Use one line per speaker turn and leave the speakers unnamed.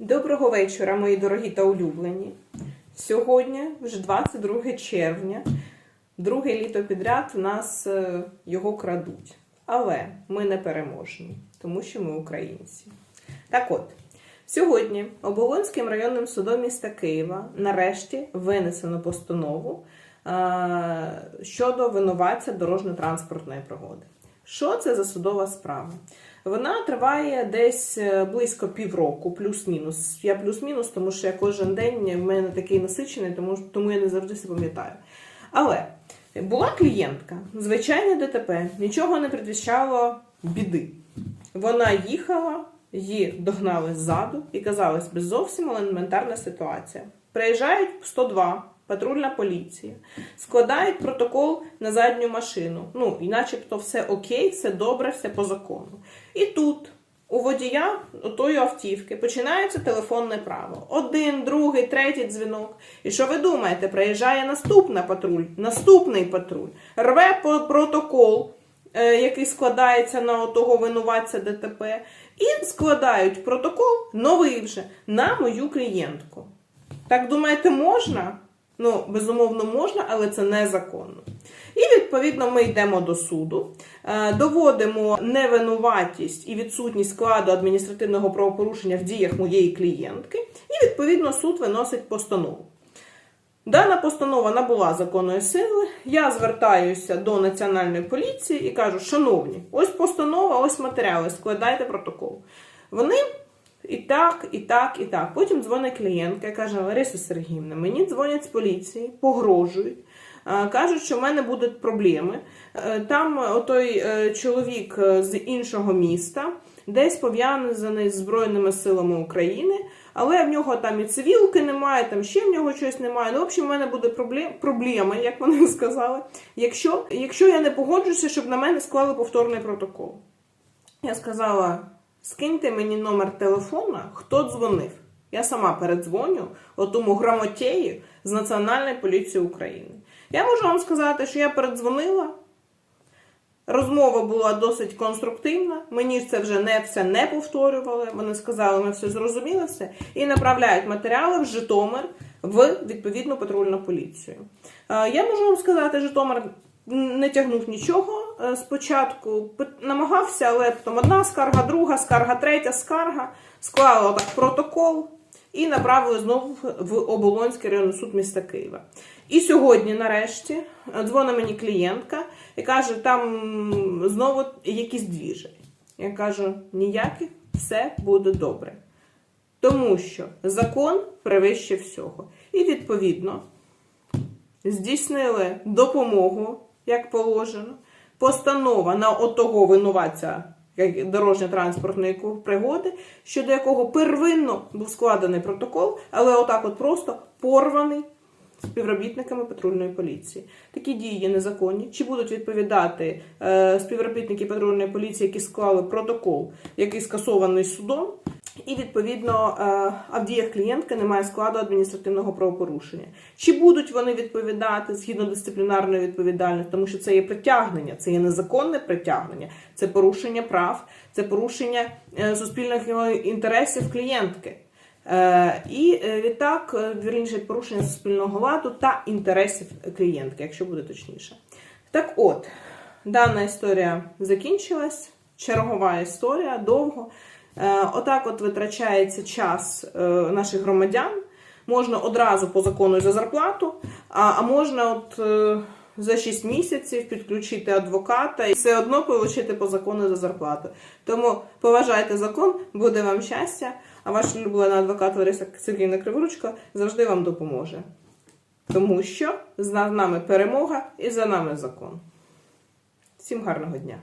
Доброго вечора, мої дорогі та улюблені. Сьогодні вже 22 червня. Друге літо підряд в нас е, його крадуть. Але ми не переможні, тому що ми українці. Так от, сьогодні Оболонським районним судом міста Києва нарешті винесено постанову е, щодо винуватця дорожньо-транспортної пригоди. Що це за судова справа? Вона триває десь е, близько півроку, плюс-мінус. Я плюс-мінус, тому що я кожен день в мене такий насичений, тому, тому я не завжди все пам'ятаю. Але була клієнтка, звичайне ДТП, нічого не предвіщало біди. Вона їхала, її догнали ззаду і казалось, без зовсім елементарна ситуація. Приїжджають 102, патрульна поліція, складають протокол на задню машину. Ну, і начебто все окей, все добре, все по закону. І тут у водія тої автівки починається телефонне право. Один, другий, третій дзвінок. І що ви думаєте? Приїжджає наступна патруль, наступний патруль, рве протокол, е, який складається на того винуватця ДТП, і складають протокол новий вже на мою клієнтку. Так думаєте, можна? Ну, безумовно, можна, але це незаконно. І відповідно ми йдемо до суду, е, доводимо невинуватість і відсутність складу адміністративного правопорушення в діях моєї клієнтки, і відповідно суд виносить постанову. Дана постанова набула законної сили. Я звертаюся до національної поліції і кажу: шановні, ось постанова, ось матеріали, складайте протокол. Вони і так, і так, і так. Потім дзвонить клієнтка і каже: Лариса Сергіївна, мені дзвонять з поліції, погрожують. Кажуть, що в мене будуть проблеми. Е, Там е, отой е, чоловік з іншого міста, десь пов'язаний з Збройними силами України, але в нього там і цивілки немає, там ще в нього щось немає. Ну, в общем, в мене буде проблем, проблема, як вони сказали, якщо, якщо я не погоджуся, щоб на мене склали повторний протокол. Я сказала: скиньте мені номер телефона, хто дзвонив. Я сама передзвоню отому грамотею з Національної поліції України. Я можу вам сказати, що я передзвонила. Розмова була досить конструктивна. Мені це вже не все не повторювали. Вони сказали, ми все зрозуміли все, і направляють матеріали в Житомир в відповідну патрульну поліцію. Е, Я можу вам сказати, Житомир не тягнув нічого. Е, Спочатку намагався, але потім одна скарга, друга скарга, третя скарга. Склали отак протокол і направили знову в Оболонський районний суд міста Києва. І сьогодні, нарешті, дзвонить мені клієнтка і каже, там знову якісь двіжі. Я кажу, ніяких, все буде добре. Тому що закон превище всього. І відповідно здійснили допомогу, як положено. Постанова на отого винуватця як дорожньо-транспортної пригоди, щодо якого первинно був складений протокол, але отак от просто порваний співробітниками патрульної поліції. Такі дії є незаконні. Чи будуть відповідати е, співробітники патрульної поліції, які склали протокол, який скасований судом? І відповідно е, а в діях клієнтки немає складу адміністративного правопорушення. Чи будуть вони відповідати згідно дисциплінарної відповідальності, тому що це є притягнення, це є незаконне притягнення, це порушення прав, це порушення е, суспільних інтересів клієнтки. Е, І відтак, вірніше, порушення суспільного ладу та інтересів клієнтки, якщо буде точніше. Так от, дана історія закінчилась, чергова історія довго. Е, Отак от витрачається час е, наших громадян. Можна одразу по закону за зарплату, а, можна от е, за 6 місяців підключити адвоката і все одно отримати по закону за зарплату. Тому поважайте закон, буде вам щастя, а ваш улюблена адвокат Лариса Сергійна Криворучко завжди вам допоможе. Тому що за нами перемога і за нами закон. Всім гарного дня!